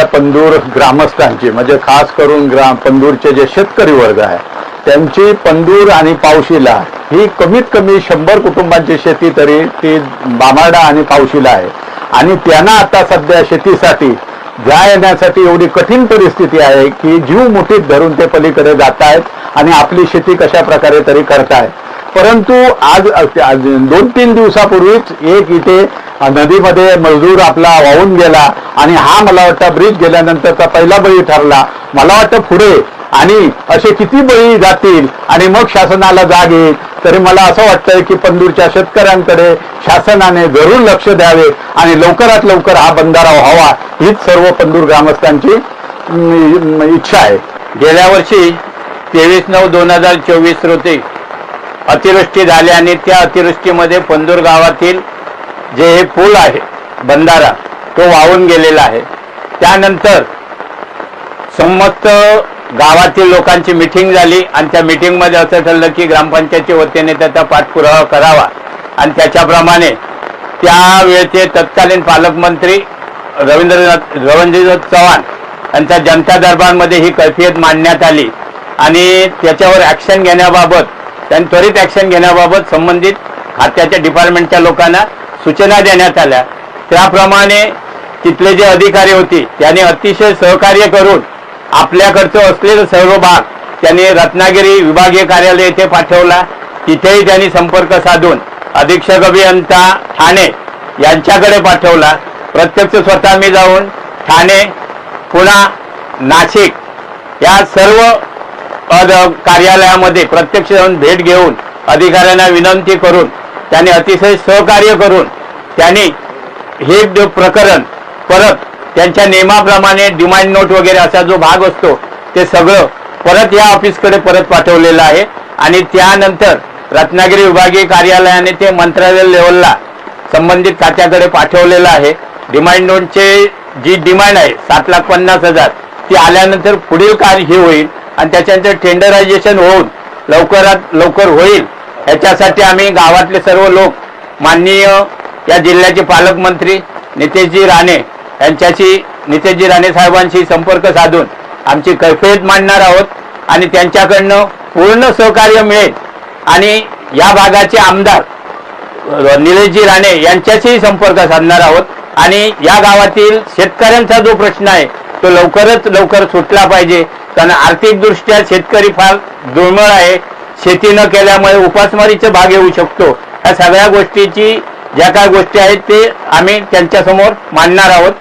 त्या पंदूर ग्रामस्थांची म्हणजे खास करून ग्राम पंदूरचे जे शेतकरी वर्ग आहे त्यांची पंदूर आणि पावशीला ही कमीत कमी शंभर कुटुंबांची शेती तरी ती बामाडा आणि पावशीला आहे. आणि त्यांना आता सध्या शेतीसाठी जा येण्यासाठी एवढी कठीण परिस्थिती आहे की जीव मुठीत धरून ते पलीकडे जात आहेत आणि आपली शेती कशा प्रकारे तरी करतायत. परंतु आज आज दोन तीन दिवसापूर्वीच एक इथे नदीमध्ये मजदूर आपला वाहून गेला आणि हा मला वाटतं ब्रिज गेल्यानंतरचा पहिला बळी ठरला. मला वाटतं पुढे आणि असे किती बळी जातील आणि मग शासनाला जाग येईल. तरी मला असं वाटतंय की पंदूरच्या शेतकऱ्यांकडे शासनाने जरूर लक्ष द्यावे आणि लवकरात लवकर हा बंधारा व्हावा हीच सर्व पंदूर ग्रामस्थांची इच्छा आहे. गेल्या वर्षी तेवीस नऊ दोन हजार चोवीस रोजी अतिवृष्टी झाली आणि त्या अतिवृष्टीमध्ये पंदूर गावातील जे हे पूल आहे बंधारा तो वाहून गेलेला आहे. त्यानंतर समस्त गावातील लोकांची मिटिंग झाली आणि त्या मिटिंगमध्ये असं ठरलं की ग्रामपंचायती वतीने त्याचा पाठपुरावा करावा. आणि त्याच्याप्रमाणे त्यावेळचे तत्कालीन पालकमंत्री रवींद्रनाथ रवींद्रनाथ चव्हाण यांच्या जनता दरबारमध्ये ही कैफियत मांडण्यात आली. आणि त्याच्यावर ॲक्शन घेण्याबाबत त्यांनी त्वरित ॲक्शन घेण्याबाबत संबंधित खात्याच्या डिपार्टमेंटच्या लोकांना सूचना देण्यात आल्या. त्याप्रमाणे तिथले जे अधिकारी होते त्यांनी अतिशय सहकार्य करून आपल्याकडचं असलेलं सर्व भाग त्यांनी रत्नागिरी विभागीय कार्यालय येथे पाठवला. तिथेही त्यांनी संपर्क साधून अधीक्षक अभियंता ठाणे यांच्याकडे पाठवला. प्रत्यक्ष स्वतः मी जाऊन ठाणे पुणा नाशिक या सर्व पद कार्यालयामध्ये प्रत्यक्ष जाऊन भेट घेऊन अधिकाऱ्यांना विनंती करून त्याने अतिशय सहकार्य करून त्यांनी हे प्रकरण परत त्यांच्या नियमाप्रमाणे डिमांड नोट वगैरे असा जो भाग असतो ते सगळं परत या ऑफिसकडे परत पाठवलेलं आहे. आणि त्यानंतर रत्नागिरी विभागीय कार्यालयाने ते मंत्रालय लेवलला संबंधित खात्याकडे पाठवलेलं आहे. डिमांड नोटचे जी डिमांड आहे सात लाख पन्नास हजार ती आल्यानंतर पुढील कार्य हे होईल आणि त्याच्यानंतर टेंडरायझेशन होऊन लवकरात लवकर होईल. ह्याच्यासाठी आम्ही गावातले सर्व लोक माननीय या जिल्ह्याचे पालकमंत्री नितेशजी राणे यांच्याशी नितेशजी राणे साहेबांशी संपर्क साधून आमची कैफियत मांडणार आहोत आणि त्यांच्याकडनं पूर्ण सहकार्य मिळेल. आणि या भागाचे आमदार निलेशजी राणे यांच्याशीही संपर्क साधणार आहोत. आणि या गावातील शेतकऱ्यांचा जो प्रश्न आहे तो लवकरच लवकर सुटला पाहिजे. कारण आर्थिकदृष्ट्या शेतकरी फार दुर्मिळ आहे. शेती न केल्यामुळे उपासमारीचे भाग येऊ शकतो. या सगळ्या गोष्टीची ज्या काय गोष्टी आहेत ते आम्ही त्यांच्यासमोर मांडणार आहोत.